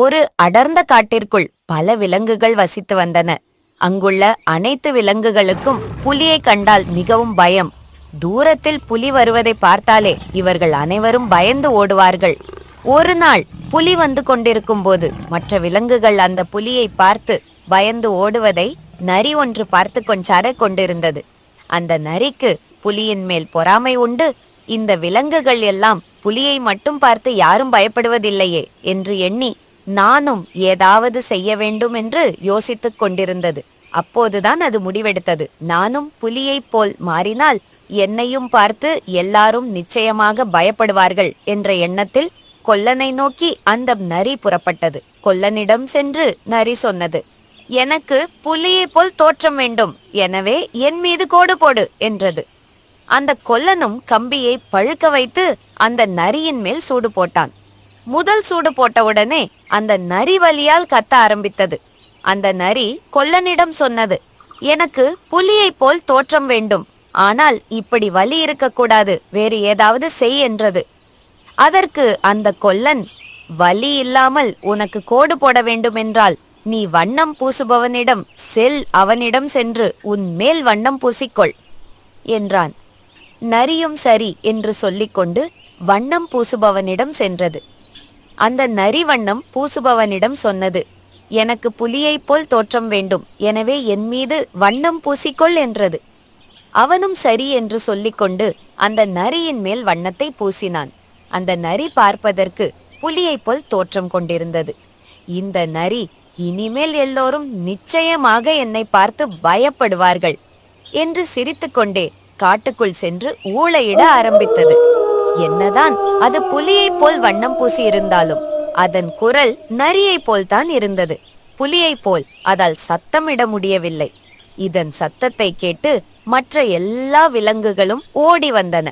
ஒரு அடர்ந்த காட்டிற்குள் பல விலங்குகள் வசித்து வந்தன. அங்குள்ள அனைத்து விலங்குகளுக்கும் புலியை கண்டால் மிகவும் பயம். தூரத்தில் புலி வருவதை பார்த்தாலே இவர்கள் அனைவரும் பயந்து ஓடுவார்கள். ஒரு நாள் புலி வந்து கொண்டிருக்கும் போது மற்ற விலங்குகள் அந்த புலியை பார்த்து பயந்து ஓடுவதை நரி ஒன்று பார்த்து கொஞ்சார கொண்டிருந்தது. அந்த நரிக்கு புலியின் மேல் பொறாமை உண்டு. இந்த விலங்குகள் எல்லாம் புலியை மட்டும் பார்த்து யாரும் பயப்படுவதில்லையே என்று எண்ணி நானும் ஏதாவது செய்ய வேண்டும் என்று யோசித்துக் கொண்டிருந்தது. அப்போதுதான் அது முடிவெடுத்தது. நானும் புலியைப் போல் மாறினால் என்னையும் பார்த்து எல்லாரும் நிச்சயமாக பயப்படுவார்கள் என்ற எண்ணத்தில் கொல்லனை நோக்கி அந்த நரி புறப்பட்டது. கொல்லனிடம் சென்று நரி சொன்னது எனக்கு புலியைப் போல் தோற்றம் வேண்டும். எனவே என் மீது கோடு போடு என்றது. அந்த கொல்லனும் கம்பியை பழுக்க வைத்து அந்த நரியின் மேல் சூடு போட்டான். முதல் சூடு போட்டவுடனே அந்த நரி வலியால் கத்த ஆரம்பித்தது. அந்த நரி கொல்லனிடம் சொன்னது எனக்கு புலியைப் போல் தோற்றம் வேண்டும். ஆனால் இப்படி வலி இருக்கக்கூடாது. வேறு ஏதாவது செய் என்றது. அதற்கு அந்த கொல்லன் வலி இல்லாமல் உனக்கு கோடு போட வேண்டுமென்றால் நீ வண்ணம் பூசுபவனிடம் செல் அவனிடம் சென்று உன் மேல் வண்ணம் பூசிக்கொள் என்றான். நரியும் சரி என்று சொல்லிக்கொண்டு வண்ணம் பூசுபவனிடம் சென்றது. அந்த நரி வண்ணம் பூசுபவனிடம் சொன்னது எனக்கு புலியைப் போல் தோற்றம் வேண்டும் எனவே என் மீது வண்ணம் பூசிக்கொள் என்றது. அவனும் சரி என்று சொல்லிக்கொண்டு அந்த நரியின் மேல் வண்ணத்தை பூசினான். அந்த நரி பார்ப்பதற்கு புலியைப் போல் தோற்றம் கொண்டிருந்தது. இந்த நரி இனிமேல் எல்லோரும் நிச்சயமாக என்னை பார்த்து பயப்படுவார்கள் என்று சிரித்துக்கொண்டே காட்டுக்குள் சென்று ஊளையிட ஆரம்பித்தது. என்னதான் அது புலியைப் போல் வண்ணம் பூசி இருந்தாலும் அதன் குரல் நரியைப் போல்தான் இருந்தது. புலியைப் போல் அதால் சத்தமிட முடியவில்லை. இதன் சத்தத்தை கேட்டு மற்ற எல்லா விலங்குகளும் ஓடி வந்தன.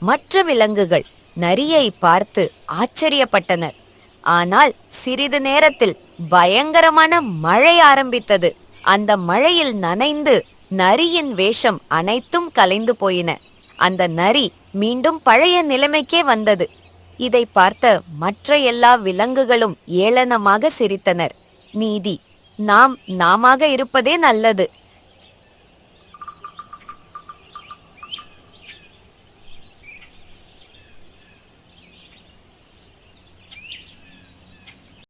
மற்ற விலங்குகள் நரியை பார்த்து ஆச்சரியப்பட்டனர். ஆனால் சிறிது நேரத்தில் பயங்கரமான மழை ஆரம்பித்தது. அந்த மழையில் நனைந்து நரியின் வேஷம் அனைத்தும் கலைந்து போயின. அந்த நரி மீண்டும் பழைய நிலைமைக்கே வந்தது. இதை பார்த்த மற்ற எல்லா விலங்குகளும் ஏளனமாக சிரித்தனர். நீதி நாம் நாமாக இருப்பதே நல்லது.